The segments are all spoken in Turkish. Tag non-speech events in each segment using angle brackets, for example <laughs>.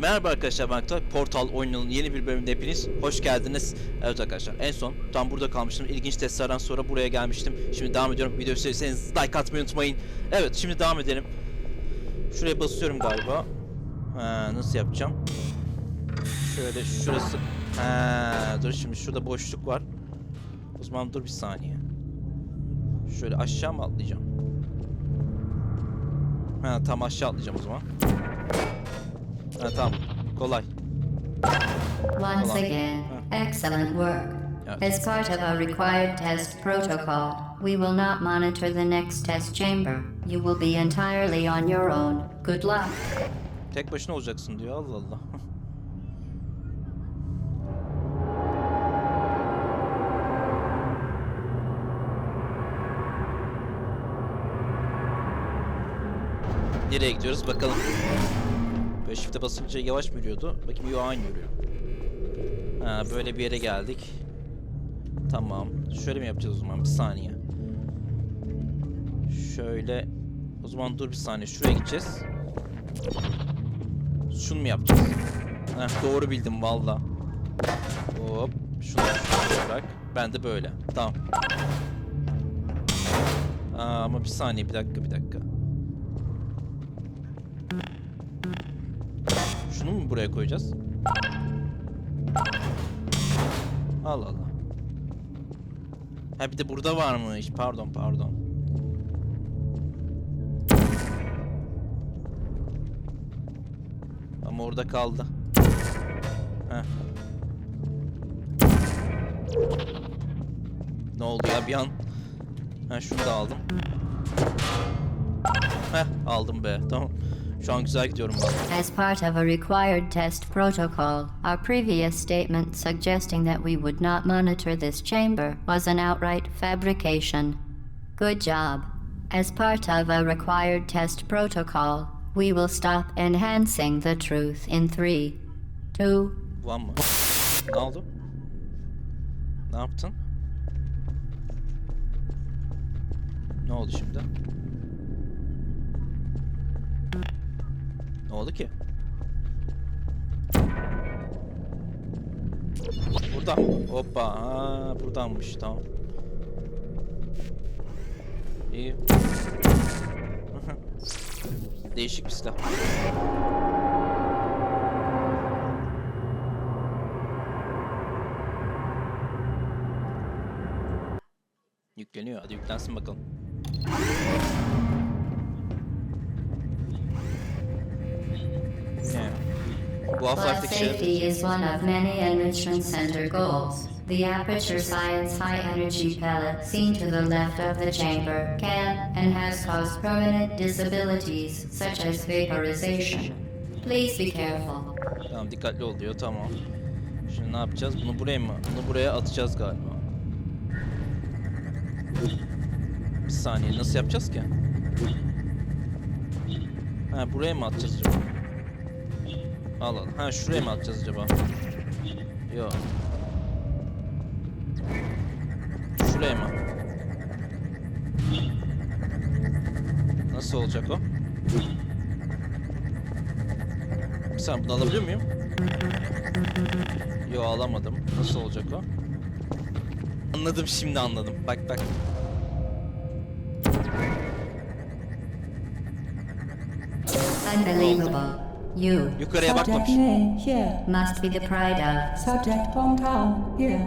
Merhaba arkadaşlar ben Aktay. Portal oyununun yeni bir bölümünde hepiniz hoş geldiniz. Evet arkadaşlar en son tam burada kalmıştım. İlginç testlerden sonra buraya gelmiştim. Şimdi devam ediyorum. Video sevdiyseniz like atmayı unutmayın. Evet şimdi devam edelim. Şuraya basıyorum galiba. Ha, nasıl yapacağım? Şöyle şurası. Ha, dur şimdi şurada boşluk var. O zaman dur bir saniye. Şöyle aşağı mı atlayacağım? Ha tam aşağı atlayacağım o zaman. Ha tamam. Kolay. Once again, excellent work. As part of our required test protocol, we will not monitor the next test chamber. You will be entirely on your own. Good luck. Tek başına olacaksın diyor. Allah Allah. <laughs> Nereye gidiyoruz bakalım. Böyle shift'e basınca yavaş mı yürüyordu? Bakayım yo aynı yürüyor. Ha böyle bir yere geldik. Tamam. Şöyle mi yapacağız o zaman? Bir saniye. Şöyle. O zaman dur bir saniye. Şuraya gideceğiz. Şunu mu yapacağız? Heh, doğru bildim valla. Hop. Şunu bırak. Ben de böyle. Tamam. Aa, ama bir saniye bir dakika bir dakika. Şunu mu buraya koyacağız? Allah Allah. Ha bir de burada varmış. Pardon pardon. Ama orada kaldı. Heh. Ne oldu ya bir an? Ha şunu da aldım. Heh aldım be tamam. Şu an güzel gidiyorum. As part of a required test protocol, our previous statement suggesting that we would not monitor this chamber was an outright fabrication. Good job. As part of a required test protocol, we will stop enhancing the truth in three, two, Van mı? Ne oldu? Ne yaptın? Ne oldu şimdi? Ne oldu ki? Burada. Hoppa. Ha, buradanmış. Tamam. İyi. <laughs> Değişik bir silah. Yükleniyor. Hadi yüklensin bakalım. Şey... safety is one of many Enrichment Center goals. The Aperture Science High Energy Pellet seen to the left of the chamber can and has caused permanent disabilities such as vaporization. Please be careful. Tamam dikkatli ol diyor. Tamam. Şimdi ne yapacağız? Bunu buraya mı? Bunu buraya atacağız galiba. Bir saniye. Nasıl yapacağız ki? Ha buraya mı atacağız acaba? Al al. Ha şuraya mı atacağız acaba? Yok. Şuraya mı? Nasıl olacak o? Sen bunu alabiliyor muyum? Yo alamadım. Nasıl olacak o? Anladım şimdi anladım. Bak bak. Unbelievable. You Yukarıya Subject bakmamış. name here. must be the pride of. Subject hometown here.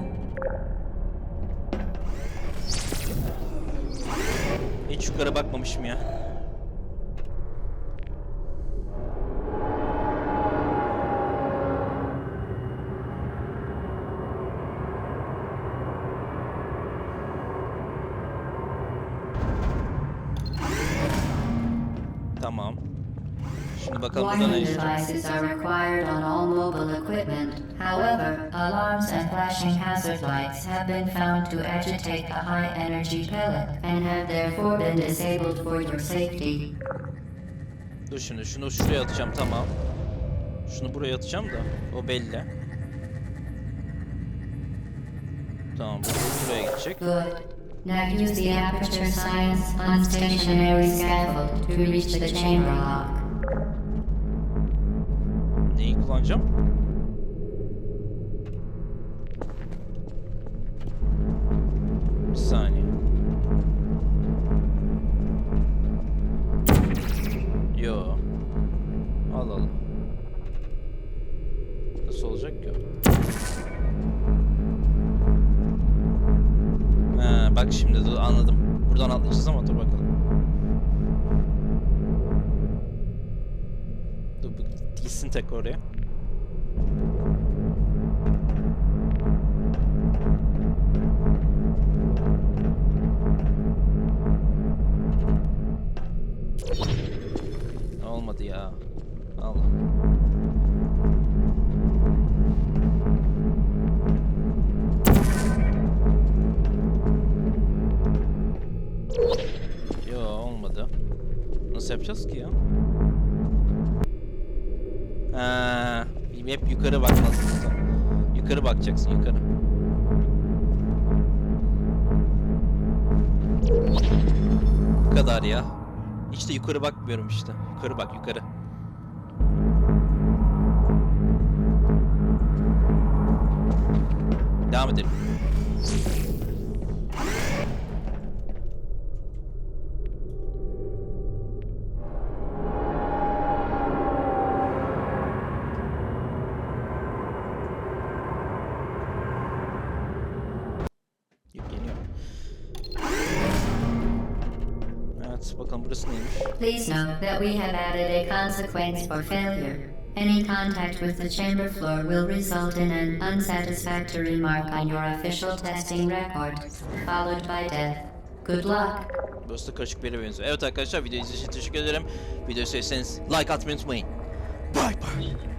Hiç yukarı bakmamışım ya. Tamam. Şimdi bakalım burada ne devices are required on all mobile equipment. However, alarms and flashing hazard lights have been found to agitate the high energy pellet and have therefore been disabled for your safety. Dur şimdi şunu şuraya atacağım tamam. Şunu buraya atacağım da o belli. Tamam bu buraya gidecek. Good. Now use the Aperture Science unstationary scaffold to reach the chamber lock. Kullanacağım? Bir saniye. Yo. Al al. Nasıl olacak ki? Ha, bak şimdi anladım. Buradan atlayacağız ama dur bakalım. Dur gitsin tek oraya. Olmadı ya. Allah. Yo olmadı. Nasıl yapacağız ki ya? Ha, hep yukarı bakmalısın. Yukarı bakacaksın yukarı. Bu kadar ya. Hiç de yukarı bakmıyorum işte. Yukarı bak yukarı. Devam edelim. Evet bakalım burası neymiş? Please note that we have added a consequence for failure. Any contact with the chamber floor will result in an unsatisfactory mark on your official testing record, followed by death. Good luck. Burası da karışık bir yere benziyor. Evet arkadaşlar video izlediğiniz için teşekkür ederim. Videoyu sevdiyseniz like atmayı unutmayın. Bye bye.